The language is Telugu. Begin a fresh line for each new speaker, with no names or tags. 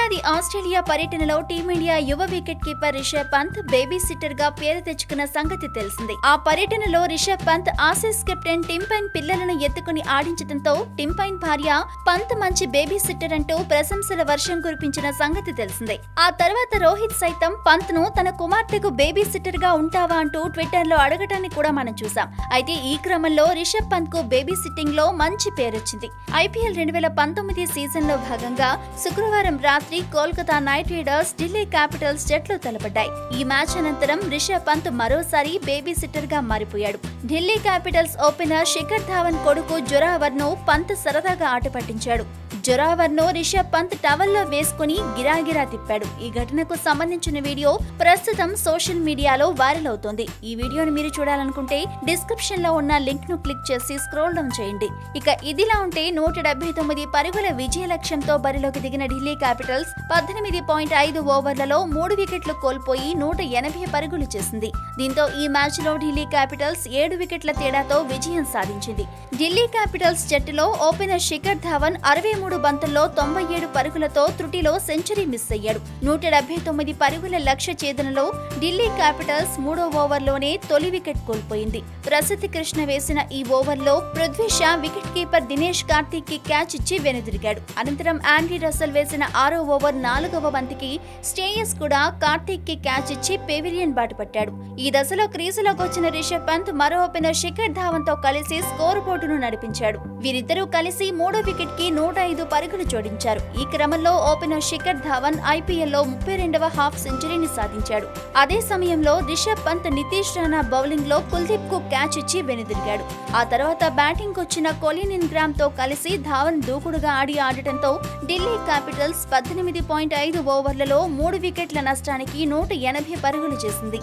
ఏడాది ఆస్ట్రేలియా పర్యటనలో టీమిండియా యువ wicket keeper Rishabh Pant baby సిట్టర్గా పేరు తెచ్చుకున్న సంగతి తెలిసింది. ఆ పర్యటనలో Rishabh Pant Aussies captain Tim Paine పిల్లలను ఎత్తుకుని ఆడించడంతో టింపైన్ భార్య పంత్ మంచి బేబీ సిట్టర్ అంటూ ప్రశంసల వర్షం కురిపించిన సంగతి తెలిసిందే. ఆ తర్వాత రోహిత్ సైతం పంత్ను తన కుమార్తెకు బేబీ సిట్టర్గా ఉంటావా అంటూ ట్విట్టర్లో అడగటాన్ని కూడా మనం చూసాం అయితే ఈ క్రమంలో రిషబ్ పంత్కు బేబీ సిట్టింగ్లో మంచి పేరొచ్చింది. ఐపీఎల్ రెండు వేల పంతొమ్మిది సీజన్లో భాగంగా శుక్రవారం రాత్రి Kolkata knight riders Delhi capitals జట్లు తలపడ్డాయి. ఈ మ్యాచ్ అనంతరం రిషబ్ పంత్ మరోసారి బేబీ సిట్టర్గా మారిపోయాడు. ఢిల్లీ క్యాపిటల్స్ ఓపెనర్ శిఖర్ ధావన్ కొడుకు జొరావర్ను పంత్ సరదాగా ఆట పట్టించాడు. జొరావర్ను రిషబ్ పంత్ టవల్లో వేసుకుని గిరాగిరా తిప్పాడు. ఈ ఘటనకు సంబంధించిన వీడియో ప్రస్తుతం సోషల్ మీడియాలో వైరల్ అవుతోంది. ఈ వీడియోను మీరు చూడాలనుకుంటే డిస్క్రిప్షన్లో ఉన్న లింక్ను క్లిక్ చేసి స్క్రోల్ డౌన్ చేయండి. ఇక ఇదిలా ఉంటే నూట డెబ్బై తొమ్మిది పరుగుల విజయ లక్ష్యంతో బరిలోకి దిగిన ఢిల్లీ క్యాపిటల్స్ పద్దెనిమిది పాయింట్ ఐదు ఓవర్లలో మూడు వికెట్లు కోల్పోయి నూట ఎనభై పరుగులు చేసింది. దీంతో ఈ మ్యాచ్లో ఢిల్లీ క్యాపిటల్స్ ఏడు వికెట్ల తేడాతో విజయం సాధించింది. ఢిల్లీ క్యాపిటల్స్ జట్టులో ఓపెనర్ శిఖర్ ధావన్ అరవై మూడు బంతుల్లో తొంభై ఏడు పరుగులతో త్రుటిలో సెంచరీ మిస్ అయ్యాడు. నూట డెబ్బై తొమ్మిది పరుగుల లక్ష్య ఛేదనలో ఢిల్లీ క్యాపిటల్స్ మూడో ఓవర్లోనే తొలి వికెట్ కోల్పోయింది. ప్రసిద్ధి కృష్ణ వేసిన ఈ ఓవర్లో పృథ్వీ షా వికెట్ కీపర్ దినేష్ కార్తీక్కి క్యాచ్ ఇచ్చి వెనుదిరిగాడు. అనంతరం ఆండ్రీ రసల్ వేసిన ఆరో ఓవర్ నాలుగవ బంతికి స్టేయస్ కూడా కార్తీక్కి క్యాచ్ ఇచ్చి పెవిలియన్ బాట పట్టాడు. ఈ దశలో క్రీజులోకి వచ్చిన రిషబ్ పంత్ మరో ఓపెనర్ శిఖర్ ధావన్తో కలిసి స్కోర్ బోర్డును నడిపించాడు. వీరిద్దరూ కలిసి మూడో వికెట్కి నూట ఐదు పరుగులు జోడించారు. ఈ క్రమంలో ఓపెనర్ శిఖర్ ధావన్ ఐపీఎల్లో ముప్పై రెండవ హాఫ్ సెంచరీని సాధించాడు. అదే సమయంలో రిషబ్ పంత్ నితీష్ రాణా బౌలింగ్లో కుల్దీప్కు క్యాచ్ ఇచ్చి వెనుదిరిగాడు. ఆ తర్వాత బ్యాటింగ్ వచ్చిన కొలిన్ ఇన్గ్రామ్తో కలిసి ధావన్ దూకుడుగా ఆడి ఆడటంతో ఢిల్లీ క్యాపిటల్స్ పద్దెనిమిది పాయింట్ ఐదు ఓవర్లలో మూడు వికెట్ల నష్టానికి నూట ఎనభై పరుగులు చేసింది.